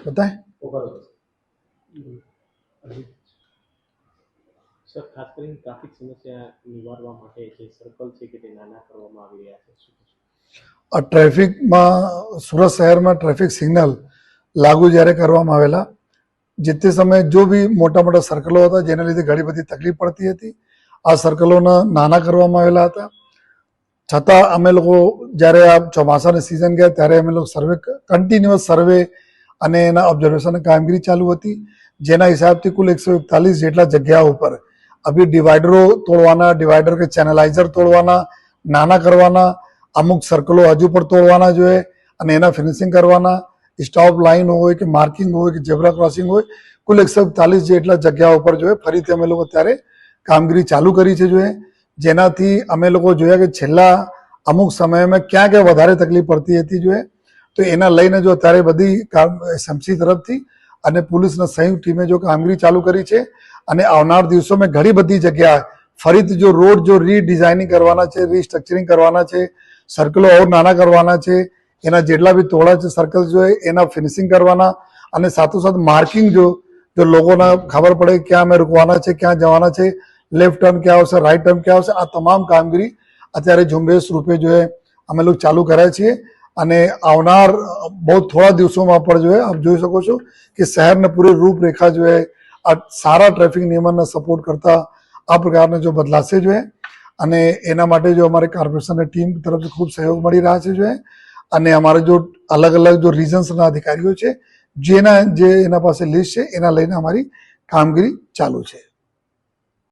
बताएं સર ખાસ કરીને ટ્રાફિક સમસ્યા નિવારવા માટે જે સર્કલ છે કે તે નાના કરવામાં આવી રહ્યા છે શું કહેશો? આ ટ્રાફિકમાં સુરત શહેરમાં ટ્રાફિક સિગ્નલ લાગુ જ્યારે કરવામાં આવેલા જે તે સમયે જો બી મોટા મોટા સર્કલો હતા જેના લીધે ઘણી બધી તકલીફ પડતી હતી આ સર્કલોના નાના કરવામાં આવેલા હતા છતાં અમે લોકો જ્યારે આ ચોમાસાની સિઝન ગયા ત્યારે અમે લોકો સર્વે કન્ટિન્યુઅસ સર્વે અને એના ઓબ્ઝર્વેશન કામગીરી ચાલુ હતી. જેના હિસાબથી કુલ એકસો એકતાલીસ જેટલા જગ્યાઓ ઉપર અભી ડિવાઈડરો તોડવાના ડિવાઈડર કે ચેનલાઇઝર તોડવાના, નાના કરવાના, અમુક સર્કલો હજુ પણ તોડવાના જોઈએ અને એના ફિનિશિંગ કરવાના સ્ટોપ લાઇન હોય કે માર્કિંગ હોય કે ઝેબ્રા ક્રોસિંગ હોય, કુલ એકસો એકતાલીસ જેટલા જગ્યા ઉપર જોઈએ. ફરીથી અમે લોકો ત્યારે કામગીરી ચાલુ કરી છે જોઈએ. જેનાથી અમે લોકો જોયા કે છેલ્લા અમુક સમયમાં ક્યાં ક્યાં વધારે તકલીફ પડતી હતી જોઈએ. તો એના લઈને જો અત્યારે બધી કામ એસએમસી તરફથી અને પોલીસના સંયુક્ત ટીમે જો કામગીરી ચાલુ કરી છે અને આવનાર દિવસોમાં ઘણી બધી જગ્યા ફરીથી જો રોડ જો રીડિઝાઇનિંગ કરવાના છે રીસ્ટ્રક્ચરિંગ કરવાના છે સર્કલો ઓર નાના કરવાના છે, એના જેટલા બી તોડા છે સર્કલ જો એના ફિનિશિંગ કરવાના અને સાથોસાથ માર્કિંગ જો જો લોકોને ખબર પડે ક્યાં અમે રૂકવાના છે, ક્યાં જવાના છે લેફ્ટ ટર્ન ક્યાં આવશે રાઈટ ટર્ન ક્યાં આવશે, આ તમામ કામગીરી અત્યારે ઝુંબેશ રૂપે જો અમે લોકો ચાલુ કર્યા છીએ. અને આવનાર, બહુ થોડા દિવસોમાં પણ જો એ આપ જોઈ શકો છો કે શહેરને પૂરી રૂપરેખા જો આ સારા ટ્રાફિક નિયમનને સપોર્ટ કરતા આ પ્રકારને જો બદલાશે જો અને એના માટે જો અમારે કોર્પોરેશનની ટીમ તરફથી ખૂબ સહયોગ મળી રહ્યા છે જો અને અમારે જો અલગ અલગ જો રિજન્સના અધિકારીઓ છે, જેના, જે એના પાસે લિસ્ટ છે, એના લઈને અમારી કામગીરી ચાલુ છે.